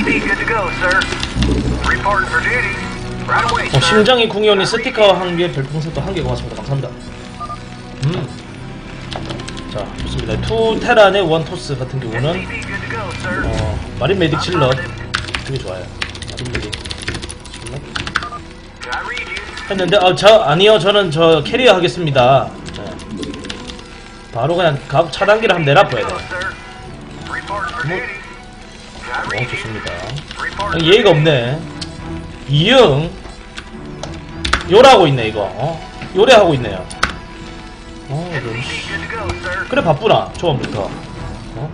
SCV good to go, sir. Reporting for duty. Right away, 어, sir. 심장이 궁연이 스티커 한 개, 별풍선 또한개 고맙습니다. 감사합니다. 음. 자, 좋습니다. 투 테란의 원 토스 같은 경우는 SCV good to go, sir. 어, 마린 메딕 질럿 되게 좋아요. 마린 메딕 질럿 I read you. 했는데 어, 저 아니요 저는 저 캐리어 하겠습니다. 네. 바로 그냥 각 차단기를 한번 내놔봐야 Go, 돼. sir. Reporting for 뭐- duty. 어. 좋습니다. 형, 예의가 없네. 이응 요라고 있네 이거. 어? 요래하고 있네요. 어, SCV 씨. 그래 바쁘나 초반부터. 어?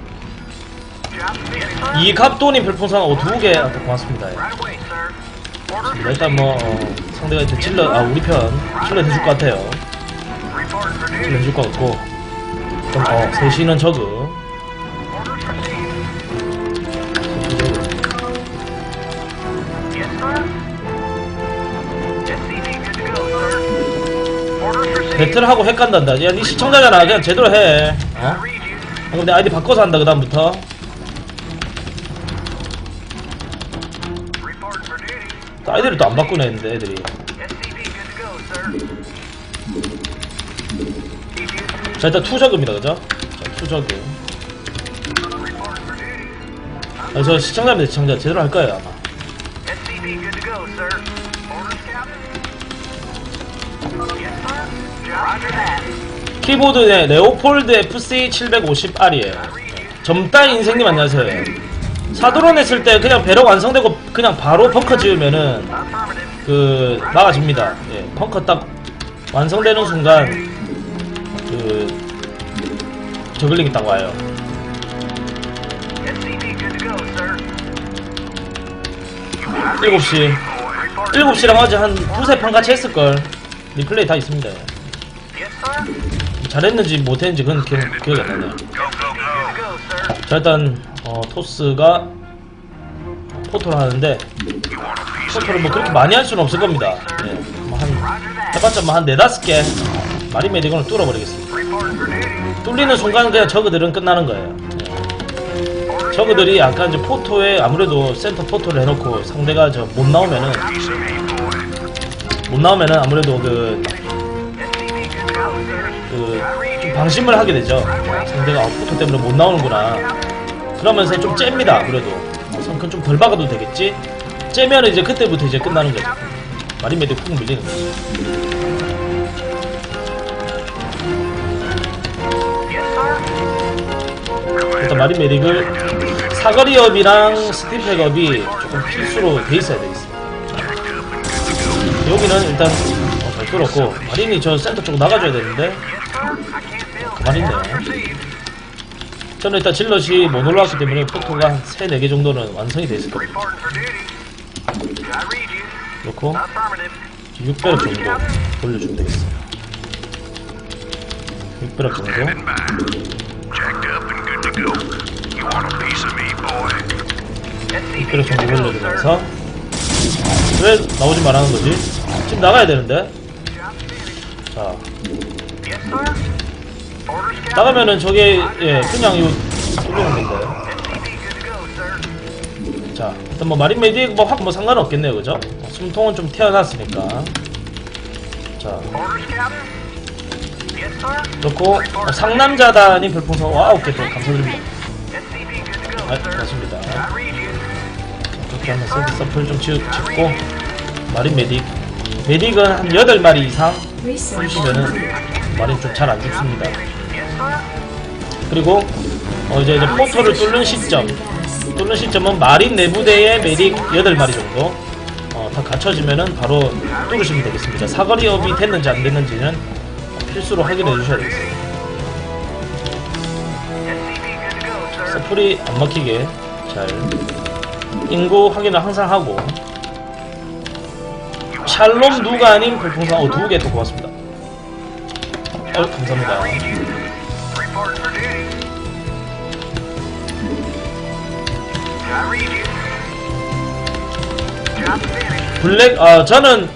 이 갑돈이 별풍선 어, 두개 고맙습니다. 예. 자, 일단 뭐 어, 상대가 이제 질러 아 우리 편 질러 해줄 것 같아요. Duty. 해줄 것 같고. 그럼 어 셋이는 저그. 배틀하고 핵 간단다. 야, 니 시청자잖아. 그냥 제대로 해. 어? 그럼 내 아이디 바꿔서 한다, 그다음부터. 아이디를 또 안 바꾸네, 했는데, 애들이. 자, 일단 투저그입니다, 그죠? 자, for duty. 아, 저 시청자입니다, 시청자. 제대로 할 거예요, 아마. 키보드에 레오폴드 FC 750R이에요. 젊다 인생님 안녕하세요. 사드론 했을 때 그냥 배럭 완성되고 그냥 바로 벙커 지으면은. 그 막아집니다. 예, 벙커 딱 완성되는 순간 그 저글링이 딱 와요. Sir. 7시. 7시랑 어제 한 두세 판 같이 했을걸. 리플레이 다 있습니다. 잘했는지 못했는지 그건 기억, 기억이 안 나네요. 자, 일단, 어, 토스가 포토를 하는데, 포토를 뭐 그렇게 많이 할 수는 없을 겁니다. 예, 뭐 한. 해봤자 뭐 한 네다섯 개, 마린 메디건을 뚫어버리겠습니다. 뚫리는 순간 그냥 저그들은 끝나는 거예요. 예. 저그들이 약간 이제 포토에 아무래도 센터 포토를 해놓고 상대가 저 못 나오면은. 못 나오면은 아무래도 그, 그, 좀 방심을 하게 되죠. 상대가 아, 포토 때문에 못 나오는구나. 그러면서 좀 잽니다, 아무래도. 어, 성큰 좀 덜 박아도 되겠지? 째면 이제 그때부터 이제 끝나는 거죠. 마린 메디 훅 밀리는 거죠. 일단 마린 메딕을 사거리업이랑 스팀팩업이 조금 필수로 돼 있어야 되겠습니다. 여기는 일단 뚫었고 마린이 저 센터 쪽 나가줘야 되는데 가만히 있네요. 저는 일단 질럿이 못 올라왔기 때문에 포토가 한 3, 4개 정도는 완성이 돼 있을 겁니다. 그렇고 Affirmative. 6배럭 정도 돌려주면 되겠습니다. 6배럭 정도 Standing by. Jacked up and good to go. You want a piece of me, boy? SCV 6배럭 good 정도. 돌려주면서 왜 나오지 말라는 거지? 지금 나가야 되는데. 자. 나가면은 저게 예 그냥 to go, sir. 자 일단 뭐 마린 메딕 뭐확 뭐 상관은 없겠네요 그죠? 어, 숨통은 좀 튀어났으니까 자. 그렇고 어, 상남자단이 별풍선 와 아홉 개또 감사드립니다 아. 맞습니다. 그렇게 하면 서드 서플 좀 치, 짚고 마린 메딕 메딕은 한 8마리 이상 해주시면은 마린 좀잘 안 죽습니다. 그리고 어 이제, 이제 포토를 뚫는 시점 뚫는 시점은 마린 내부대의 메딕 8마리 정도 어, 다 갖춰지면은 바로 뚫으시면 되겠습니다 사거리업이 됐는지 안 됐는지는 필수로 확인해 주셔야 되겠습니다. 서플이 안 막히게 잘 인구 확인을 항상 하고 샬롬 누가 아닌 별풍선 어, 두개또 고맙습니다. 어, 감사합니다. 블랙 아 저는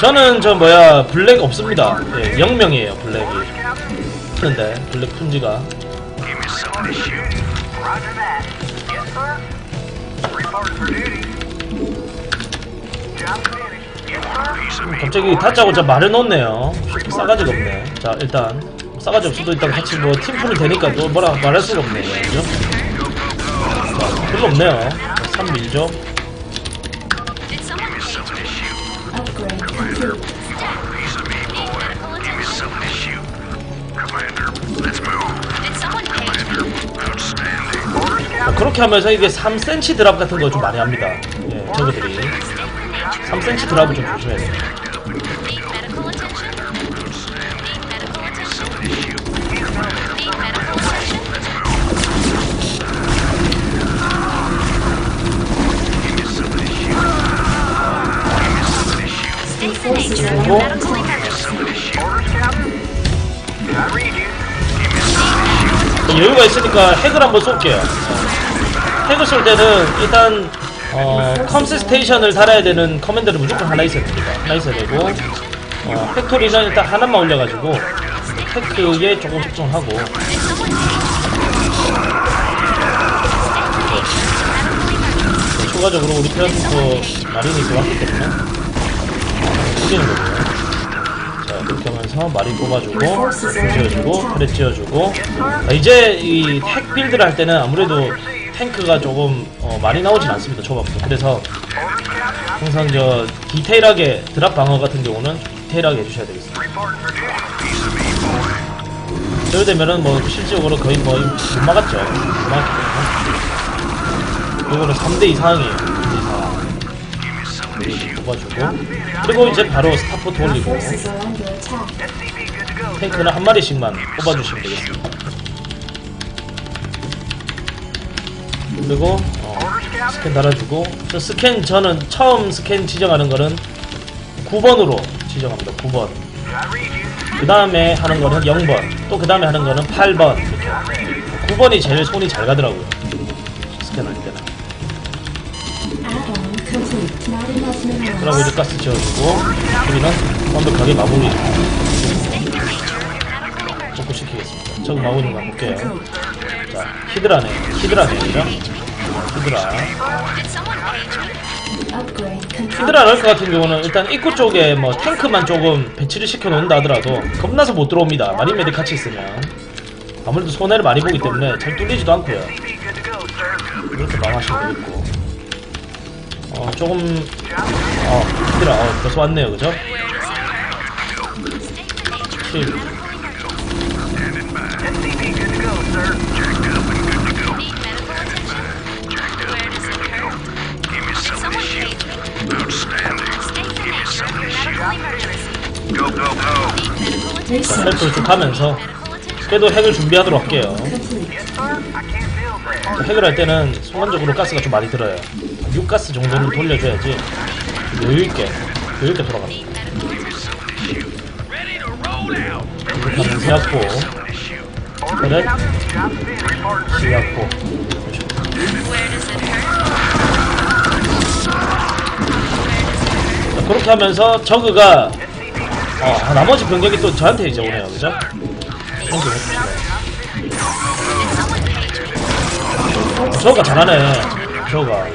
저는 저 뭐야 블랙 없습니다. 예, 0명이에요 블랙이. 했는데 블랙 푼지가 갑자기 다짜고짜 말해놓네요. 싸가지가 없네. 자 일단 싸가지 없어도 일단 같이 뭐 팀플이 되니까 또 뭐라 말할 수가 없네. 그죠? 자 별로 없네요. 3 밀죠. 자, 그렇게 하면서 이게 3cm 드랍 같은 거 좀 많이 합니다. 예, 저거들이. 3cm 드랍을 좀 조심해야 emergency. 여유가 있으니까 핵을 한번 쏠게요. 핵을 쏠 때는 일단 어, 컴스 스테이션을 달아야 되는 커맨드를 무조건 하나 있어야 됩니다. 하나 있어야 되고 어, 팩토리는 일단 하나만 올려가지고 테크에 조금 집중하고? 추가적으로 우리 편그 마린이 들어왔기 때문에 죽이는 거고요. 자 이렇게 하면서 마린 뽑아주고 지어주고 그래 지어주고 아, 이제 이핵 빌드를 할 때는 아무래도 탱크가 조금 어, 많이 나오진 않습니다 초반부터 그래서 항상 저 디테일하게 드랍 방어 같은 경우는 좀 디테일하게 해주셔야 되겠습니다. 저래 되면은 뭐 실질적으로 거의 뭐 못 막았죠. 못 막았기 때문에. 이거는 3대 이상이에요. 3대 이상. 뽑아주고 그리고 이제 바로 스타포트 올리고. 탱크는 한 마리씩만 뽑아주시면 되겠습니다. 그리고 어, 스캔 달아주고 저 스캔 저는 처음 스캔 지정하는 거는 9번으로 지정합니다. 9번. 그 다음에 하는 거는 0번. 또 그 다음에 하는 거는 8번. 이렇게. 9번이 제일 손이 잘 가더라고요. 스캔할 때는. Minerals. 이제 가스 지어주고 여기는 완벽하게 마무리. 저거 나오는 거 볼게요. 자, 히드라네. 히드라네. 그죠? 히드라. 히드라 럴것 같은 경우는 일단 입구 쪽에 뭐 탱크만 조금 배치를 시켜놓는다 하더라도 겁나서 못 들어옵니다. 마린메딕 같이 있으면. 아무래도 손해를 많이 보기 때문에 잘 뚫리지도 않고요. 이렇게 망하시고 있고. 어, 조금. 어, 히드라. 어, 벌써 왔네요. 그죠? 7. 헬프를 쭉 하면서? 그래도 핵을 준비하도록 할게요. 핵을 할 때는 순간적으로 가스가 좀 많이 들어요. 6가스 정도는 돌려줘야지 여유있게, 여유있게 돌아갑니다. 하면 세약고, 그래, hurt? 자, 그렇게 하면서 저그가, 어, 나머지 병력이 또 저한테 이제 오네요. 그죠? 저거가 잘하네. 저거가.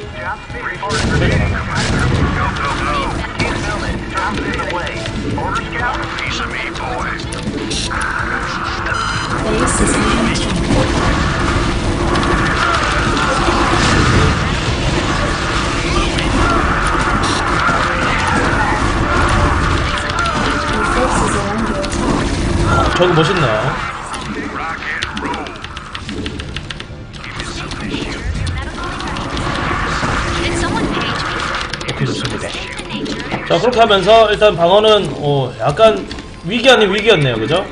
저거 멋있네. 오케이, 좋습니다. 자 그렇게 하면서 일단 방어는 어, 약간 위기 아닌 위기였네요 그죠?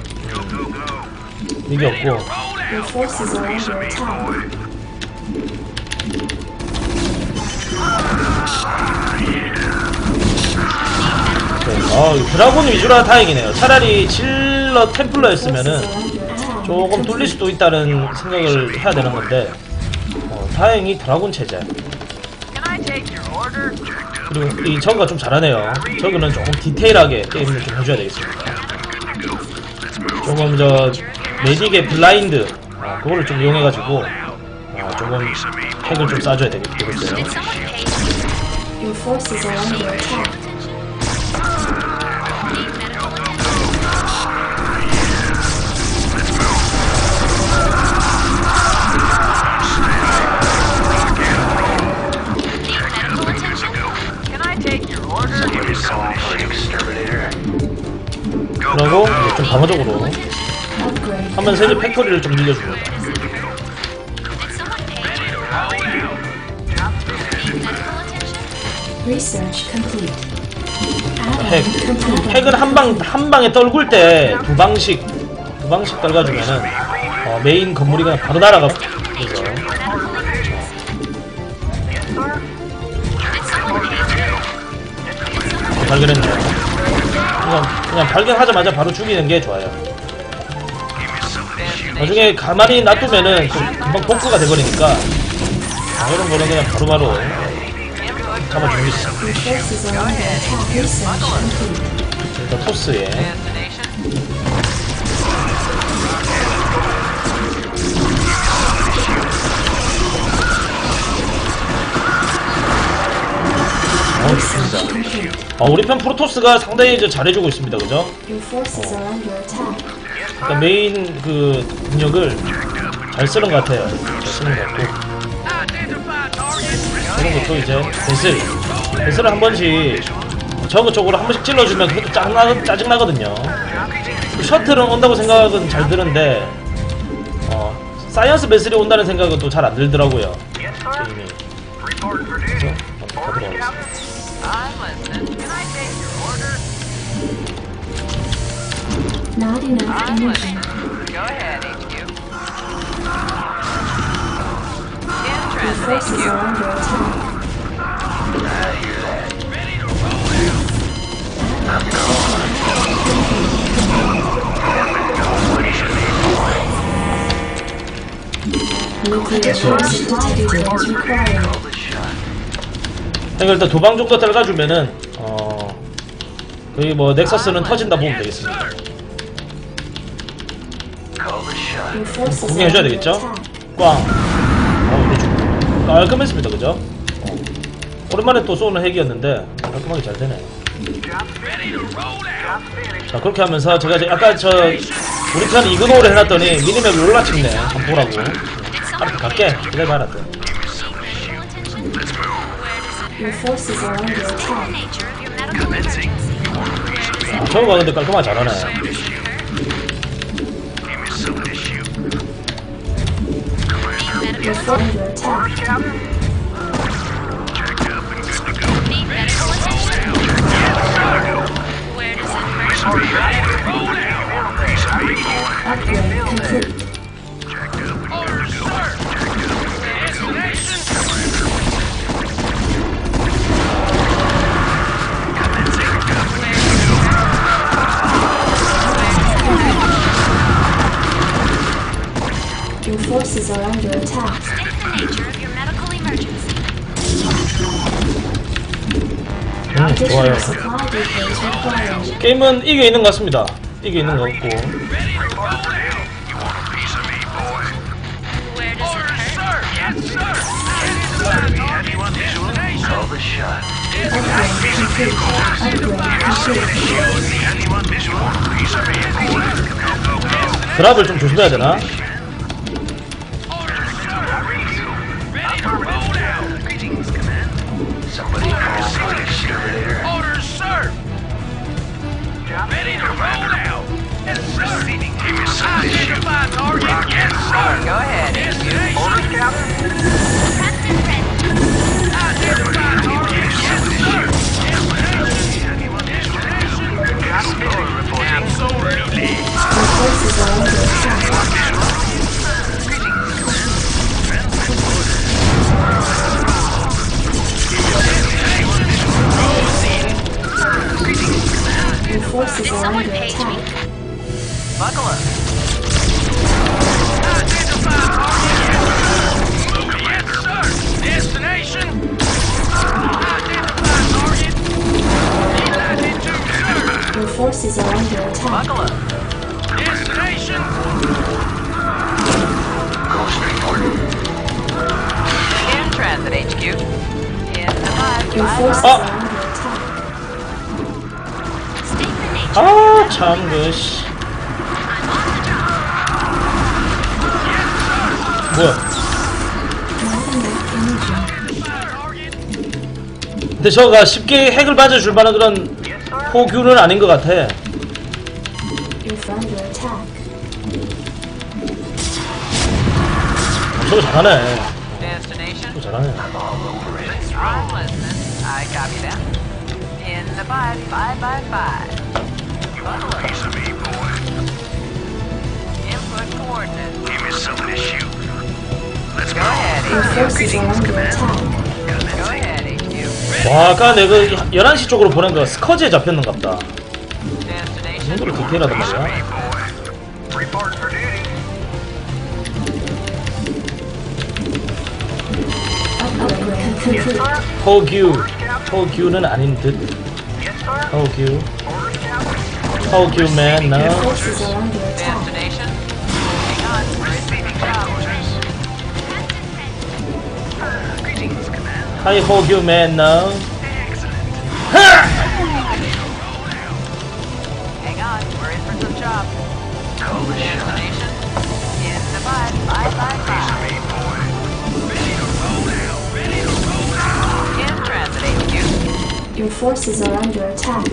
위기였고. 네. 어, 드라곤 위주라 다행이네요 차라리 질 러 템플러였으면은. 조금 뚫릴 수도 있다는 생각을 해야 되는 건데 어, 다행히 드라곤 체제 그리고 이 저그가 좀 잘하네요 저그는 조금 디테일하게 게임을 좀 해줘야 되겠습니다 조금 저 메딕의 블라인드 어, 그거를 좀 이용해가지고 어, 어, 조금 핵을 좀 쏴줘야 되겠- 되겠어요. 이제 좀 방어적으로. 하면 세제 팩토리를 좀 늘려줍니다. 핵. Add-on complete. 핵을 한방 한 방에 떨굴 때 두 방씩 두 방씩 떨가주면은 어, 메인 건물이 그냥 바로 날아가. to 발견했네요. 그냥 발견하자마자 바로 죽이는 게 좋아요. 나중에 가만히 놔두면은 또 금방 복구가 돼버리니까 아, 이런 거는 그냥 바로바로. Research complete. 일단 토스에 어 좋습니다. 어, 우리 편 프로토스가 상당히 이제 잘해주고 있습니다, 그죠? Your forces are under attack. 그러니까 메인 그 능력을 잘 쓰는 것 같아요. 잘 쓰는 것 같고 그런 것도 이제 베슬 베슬을 한 번씩 저거 쪽으로 한 번씩 찔러주면 그것도 짜증나, 짜증나거든요. 그 셔틀은 온다고 생각은 잘 드는데 어, 사이언스 베슬이 온다는 생각은 또 잘 안 들더라고요. 게임이. 그래서 한번 가도록 하겠습니다. I'm listening. Can I take your order? Not enough I'm energy. listening. Go ahead, HQ. Your In forces transit, are HQ. under attack. Nuclear force detected as required. 그러니까 일단 두방 정도 떨가주면은 어 거의 뭐 넥서스는 터진다 보면 되겠습니다. 구경해줘야 되겠죠? 꽝. 어, 깔끔했습니다, 그죠? 어. 오랜만에 또 쏘는 핵이었는데 깔끔하게 잘 되네요. 자 그렇게 하면서 제가 이제 아까 저 우리 편 이그노를 해놨더니 미니맵 롤라 찍네. 한번 보라고. 알았어, 갈게. 기다려봐라 또. Your forces are under attack. of medical emergency? 아, 저거가 근데 깔끔하게 잘하네. Your forces are under attack. Need medical attention? Where does it hurt? Upgrade complete. Medical emergency. 음, 좋아요. 게임은 이게 있는 것 같습니다. 이게 있는 것 같고. 드랍을 좀 조심해야 되나? Orders, sir. Ready to roll out. Yes, sir. Give me some of this shit. Identify target. Yes, sir. Go ahead, HQ. Orders, Captain. Prepped and ready. Identify target. Yes, sir. Absolutely. Your forces are under attack. Did someone page me? Buckle up. Your forces are under attack. Buckle up. Destination. Coasting north. Air Transit HQ. Yes, Your forces oh. 아, 참, 그, 씨. 뭐야? 근데 저가 쉽게 핵을 맞아줄 만한 그런 호규는 아닌 것 같아. 저거 잘하네. 저거 잘하네. I copy that. In the five, five, five, five. 와, 아까 내가 11시 쪽으로 보낸 거 말이야. boy. Reporting for duty. Upgrade complete. 호규. 호규는 아닌 듯. 호규. Orders, Captain. 호규맨, Your 너. forces are under attack. Destination. Hang on. Receiving Headquarters. job. Greetings, Command. 하이 호규맨, 너. Excellent. Hang on. We're in for some job. Call the shot. Destination. In the five, five, five, Piece of five. me, boy. Ready to roll out. Ready to roll out. In transit, HQ. Your forces are under attack.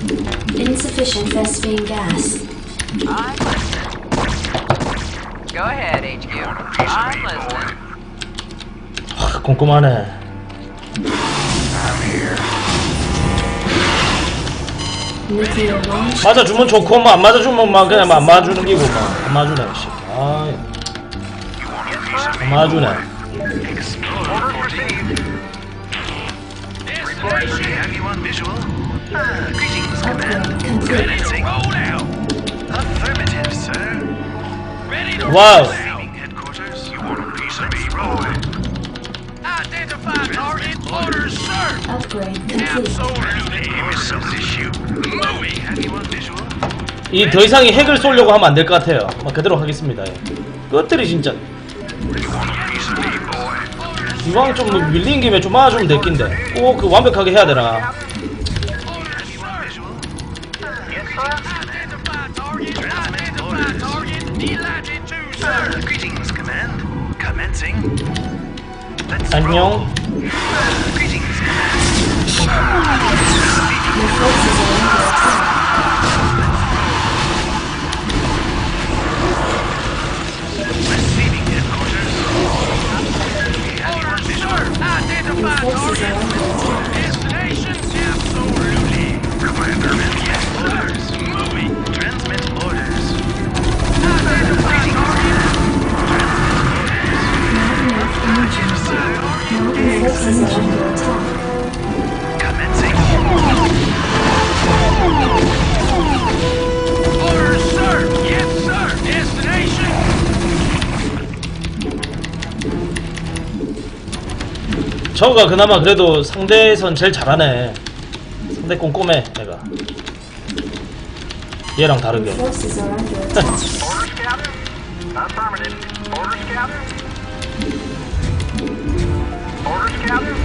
Insufficient Vespine gas. I'm listening. Go ahead, HQ. I'm listening. 아, 꼼꼼하네. 맞아주면 좋고, 뭐안 맞아주면 막 그냥 안 맞아주는 기고, 막. 안 맞아주네, 씨. 아? 안 맞아주네. Explorer received. Reporting for have you on visual? Ah, 와우. 이더 이상이 핵을 쏘려고 하면 안 될 것 같아요. 막 그대로 하겠습니다. 예. 끝들이 진짜? 이왕 좀 밀린 김에 좀 맞아주면 될 낀데 꼭그 완벽하게 해야 되나? Identify target. Identify target. Delighted to, sir. Greetings, Command. Commencing. Let's 안녕. Greetings, Your forces are 저가 그나마 그래도 상대선 제일 잘하네. 상대 꼼꼼해 내가. 얘랑 다르게. Your forces are under attack. Orders, Captain. Affirmative. Orders, Captain. Orders, Captain.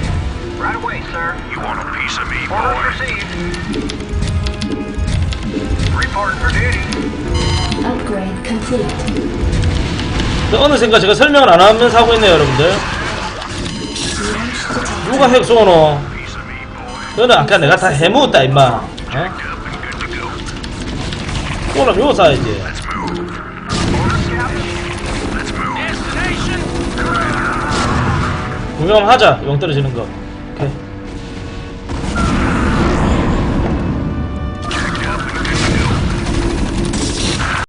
Right away, sir. You want a piece of me, Orders received. Reporting for duty. Upgrade complete. 그 어느샌가 제가 설명을 안 하면서 하고 있네요 여러분들. Launch detected. 누가 핵 쏘노? Piece of me, boy. 너는 아까 내가 다 해묵었다 임마. 어? 쏘려면 요거. Destination. 구경하자 용 떨어지는 거.